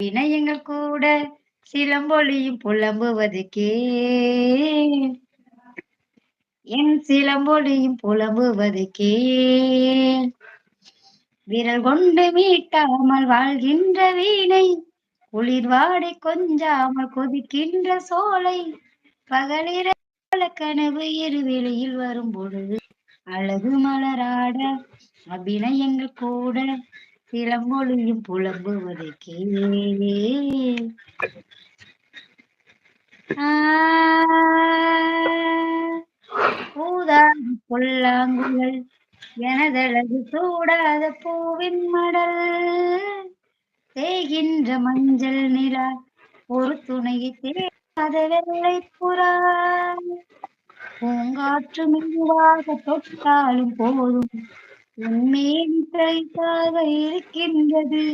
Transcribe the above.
இணையங்கள் கூட சிலம்பொலியும் புலம்புவது கேள். என் சிலம்பொலியும் புலம்புவது கேள். விரல் கொண்டு மீட்டாமல் வாழ்கின்ற வீணை குளிர் வாடை கொஞ்சாமல் கொதிக்கின்ற சோலை பகலிரல கனவு இருவெளியில் வரும் பொழுது அழகு மலராட அபிநயங்கள் கூட சிலம்பொலியும் புலம்புவது கேளே ஊதாது புல்லாங்குழல் எனதழகு சூடாத பூவின் மடல். தேய்கின்ற மஞ்சள் நிலா ஒரு துணையை தேடாத வெள்ளை புறா. பூங்காற்று மெதுவாக தொட்டாலும் போதும் உண்மையின் கைக்காக இருக்கின்றது.